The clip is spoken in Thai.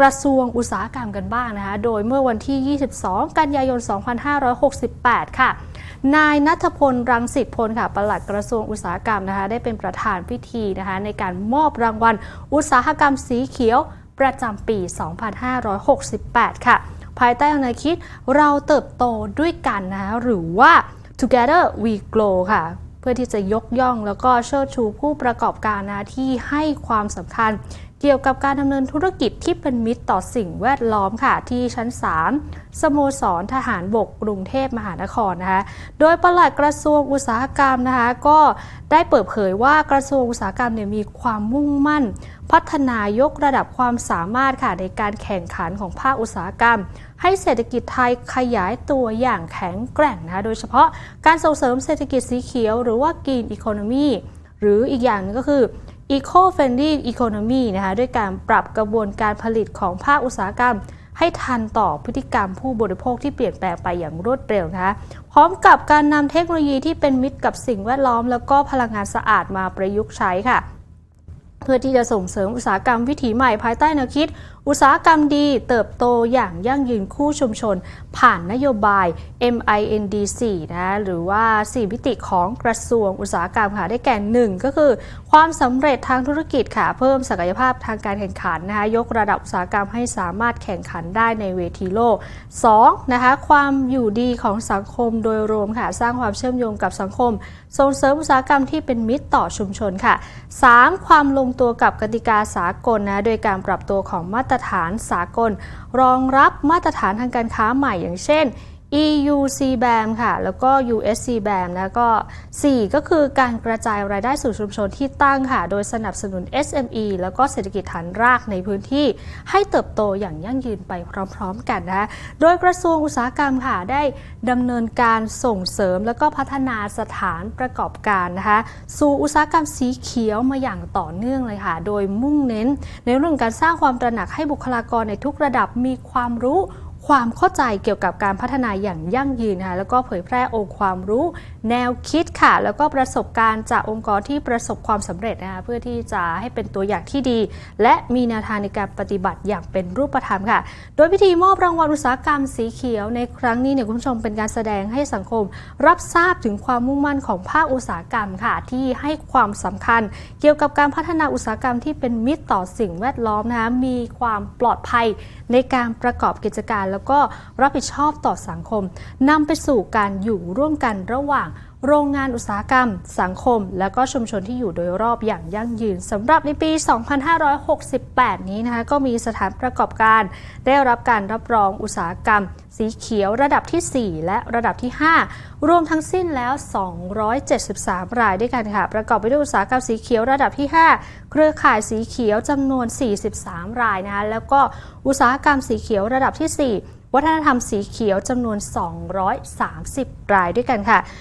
กระทรวงอุตสาหกรรมกันบ้างนะคะ โดยเมื่อวันที่ 22 กันยายน 2568 ค่ะ นายนัทพล รังสิตพล ค่ะ ปลัดกระทรวงอุตสาหกรรมนะคะ ได้เป็นประธานพิธีนะคะ ในการมอบรางวัล อุตสาหกรรมสีเขียวประจำปี 2568 ค่ะ ภายใต้แนวคิดเราเติบโตด้วยกันนะคะหรือว่า Together We Grow ค่ะ เพื่อที่จะยกย่องแล้วก็เชิดชูผู้ประกอบการนะที่ให้ความสำคัญเกี่ยวกับการดำเนินธุรกิจที่เป็นมิตรต่อสิ่งแวดล้อมค่ะ ที่ชั้น 3 สโมสรทหารบกกรุงเทพมหานครนะคะ โดยปลัดกระทรวงอุตสาหกรรมนะคะ ก็ได้เปิดเผยว่ากระทรวงอุตสาหกรรมเนี่ยมีความมุ่งมั่น พัฒนายกระดับความสามารถค่ะในการแข่งขันของภาคอุตสาหกรรม ให้เศรษฐกิจไทยขยายตัวอย่างแข็งแกร่งนะคะโดยเฉพาะการส่งเสริมเศรษฐกิจสีเขียว หรือว่า Green Economy หรืออีกอย่างหนึงก็คือ Eco-friendly Economy นะคะด้วยการปรับกระบวนการผลิตของภาคอุตสาหกรรม ให้ทันต่อพฤติกรรมผู้บริโภคที่เปลี่ยนแปลงไปอย่างรวดเร็วนะคะพร้อมกับการนำเทคโนโลยีที่เป็นมิตรกับสิ่งแวดล้อม แล้วก็พลังงานสะอาดมาประยุกต์ใช้ค่ะ เพื่อที่จะส่งเสริมอุตสาหกรรมวิถีใหม่ภายใต้แนวคิด อุตสาหกรรมดีเติบโตอย่างยั่งยืนคู่ชุมชน ผ่านนโยบาย MIND4 นะหรือว่า 4 มิติของกระทรวงอุตสาหกรรมค่ะได้แก่ 1 ก็คือ ความสำเร็จทางธุรกิจค่ะเพิ่มศักยภาพทางการแข่งขันนะคะยกระดับอุตสาหกรรมให้สามารถแข่งขันได้ในเวทีโลก 2. นะคะความอยู่ดีของสังคมโดยรวมค่ะสร้างความเชื่อมโยงกับสังคม ส่งเสริมอุตสาหกรรมที่เป็นมิตรต่อชุมชนค่ะ 3. ความลงตัวกับกติกาสากลนะโดยการปรับตัวของมาตรฐานสากล รองรับมาตรฐานทางการค้าใหม่อย่างเช่น EU CBAM ค่ะ แล้วก็ US CBAM แล้วก็ 4 ก็คือการกระจายรายได้สู่ชุมชนที่ตั้งค่ะ โดยสนับสนุน SME แล้วก็เศรษฐกิจฐานรากในพื้นที่ให้เติบโตอย่างยั่งยืนไปพร้อมๆกันนะคะโดยกระทรวงอุตสาหกรรมค่ะ ได้ดำเนินการส่งเสริมแล้วก็พัฒนาสถานประกอบการนะคะสู่อุตสาหกรรมสีเขียวมาอย่างต่อเนื่องเลยค่ะ โดยมุ่งเน้น ในเรื่องการสร้างความตระหนักให้บุคลากรในทุกระดับมีความรู้ ความเข้าใจเกี่ยวกับการพัฒนาอย่างยั่งยืนนะคะแล้วก็เผยแพร่องค์ความรู้ แนวคิดค่ะ แล้วก็ประสบการณ์จากองค์กรที่ประสบความสำเร็จนะคะเพื่อที่จะให้เป็นตัวอย่างที่ดี และมีแนวทางในการปฏิบัติอย่างเป็นรูปธรรมค่ะ โดยพิธีมอบรางวัลอุตสาหกรรมสีเขียวในครั้งนี้เนี่ยคุณผู้ชมเป็นการแสดงให้สังคม รับทราบถึงความมุ่งมั่นของภาคอุตสาหกรรมค่ะ ที่ให้ความสำคัญ เกี่ยวกับการพัฒนาอุตสาหกรรมที่เป็นมิตรต่อสิ่งแวดล้อมนะคะมีความปลอดภัยในการประกอบกิจการ แล้วก็รับผิดชอบต่อสังคมนำไปสู่การอยู่ร่วมกันระหว่าง โรงงานอุตสาหกรรม สังคม และก็ชุมชนที่อยู่โดยรอบอย่างยั่งยืนสำหรับในปี 2568 นี้นะคะก็มีสถานประกอบการ ได้รับการรับรองอุตสาหกรรม สีเขียวระดับทีสี่ 4 และระดับที่ 5 รวมทั้งสิ้นแล้ว 273 รายด้วยกันค่ะ ประกอบไปด้วยอุตสาหกรรมสีเขียวระดับที่ 5 เครือข่ายสีเขียวจำนวน 43 รายนะคะแล้วก็อุตสาหกรรมสีเขียวระดับที่ 4 วัฒนธรรมสีเขียวจำนวน 230 รายด้วยกันค่ะ